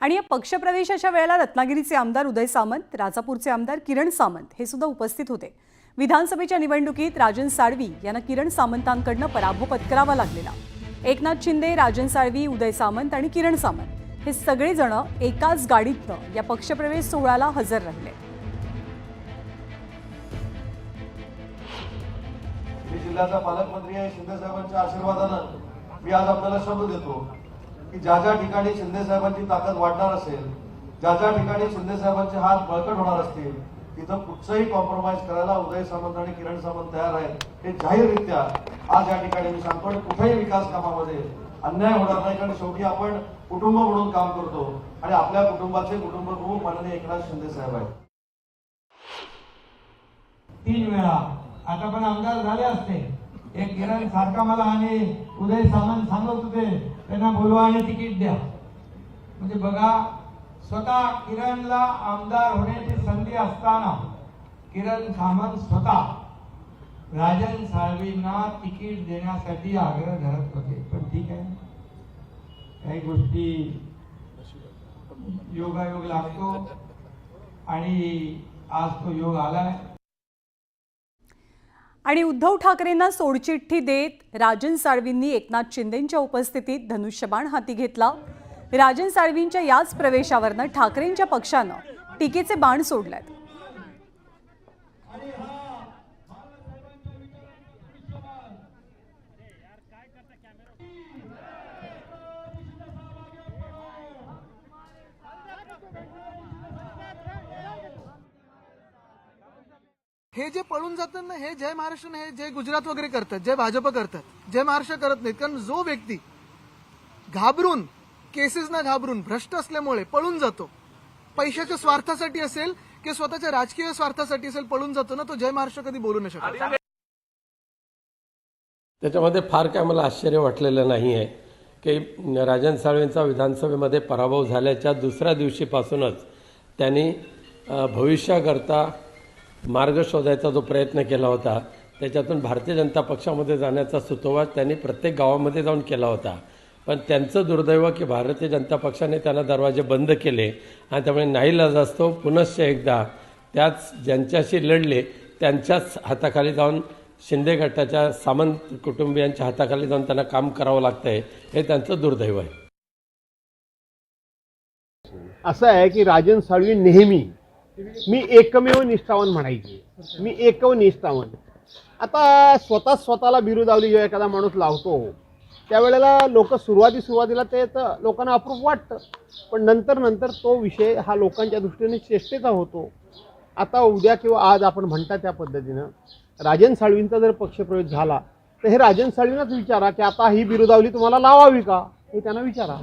आणि या पक्षप्रवेशाच्या वेळेला रत्नागिरीचे आमदार उदय सामंत राजापूरचे आमदार किरण सामंत हे सुद्धा उपस्थित होते. विधानसभेच्या निवडणुकीत राजन साळवी यांना किरण सामंतांकडनं पराभव पत्करावा लागलेला. एकनाथ शिंदे राजन साळवी उदय सामंत आणि किरण सामंत हे सगळेजण एकाच गाडीतनं या पक्षप्रवेश सोहळ्याला हजर राहिले. मी जिल्ह्याचा पालकमंत्री आहे शिंदे साहेबांच्या आशीर्वादानं मी आज आपल्याला शब्द देतो. की ज्या ज्या ठिकाणी शिंदे साहेबांची ताकद वाढणार असेल ज्या ज्या ठिकाणी शिंदे साहेबांचे हात बळकट होणार असतील तिथं कुठचंही कॉम्प्रोमाइज करायला उदय सामंत आणि किरण सामंत तयार आहेत हे जाहीररित्या आज या ठिकाणी मी सांगतो आणि कुठेही विकास कामामध्ये अन्याय होणार नाही कारण शेवटी आपण कुटुंब म्हणून काम करतो आणि आपल्या कुटुंबाचे कुटुंब प्रमुख माननीय एकनाथ शिंदे साहेब आहेत. तीन वेळा. आता पण आमदार झाले असते. एक किरण सारखा मला आणि उदय सामंत सांगत होते त्यांना बोलवा आणि तिकीट द्या. म्हणजे बघा स्वतः किरणला आमदार होण्याची संधी असताना किरण सामंत स्वतः राजन साळवींना तिकीट देण्यासाठी आग्रह धरत होते. पण ठीक आहे. काही गोष्टी योगायोग लागतो आणि आज तो योग आलाय. आणि उद्धव ठाकरेंना सोडचिठ्ठी देत राजन साळवींनी एकनाथ शिंदेंच्या उपस्थितीत धनुष्यबाण हाती घेतला. राजन साळवींच्या याच प्रवेशावरनं ठाकरेंच्या पक्षानं टीकेचे बाण सोडलेत. हे जे पळून जातात ना हे जय महाराष्ट्र हे जय गुजरात वगैरे करतात जय भाजप करतात जय महाराष्ट्र करत नाहीत. कारण जो व्यक्ती घाबरून केसेसना घाबरून भ्रष्ट असल्यामुळे पळून जातो पैशाच्या स्वार्थासाठी असेल किंवा स्वतःच्या राजकीय स्वार्थासाठी असेल पळून जातो ना तो जय महाराष्ट्र कधी बोलू नाही शकत. त्याच्यामध्ये फार काय मला आश्चर्य वाटलेलं नाही आहे की राजन साळवेंचा विधानसभेमध्ये पराभव झाल्याच्या दुसऱ्या दिवशीपासूनच त्यांनी भविष्याकरता मार्ग शोधायचा जो प्रयत्न केला होता त्याच्यातून भारतीय जनता पक्षामध्ये जाण्याचा सुतोवाच त्यांनी प्रत्येक गावामध्ये जाऊन केला होता. पण त्यांचं दुर्दैव की भारतीय जनता पक्षाने त्यांना दरवाजे बंद केले आणि त्यामुळे नाईलाज असतो पुनश्च एकदा त्याच ज्यांच्याशी लढले त्यांच्याच हाताखाली जाऊन शिंदे गटाच्या सामंत कुटुंबियांच्या हाताखाली जाऊन त्यांना काम करावं लागतंय हे त्यांचं दुर्दैव आहे. असं आहे की राजन साळवी नेहमी मी एकमेव निष्ठावान म्हणायची. मी एकव निष्ठावान. आता स्वतः स्वतःला बिरुदावली जेव्हा एखादा माणूस लावतो त्यावेळेला लोक सुरुवाती सुरुवातीला ते तर लोकांना अप्रूप वाटतं. पण नंतर नंतर तो विषय हा लोकांच्या दृष्टीने चेष्टेचा होतो. आता उद्या किंवा आज आपण म्हणता त्या पद्धतीनं राजन साळवींचा जर पक्षप्रवेश झाला तर हे राजन साळवींनाच विचारा की आता ही बिरुदावली तुम्हाला लावावी का? हे त्यांना विचारा.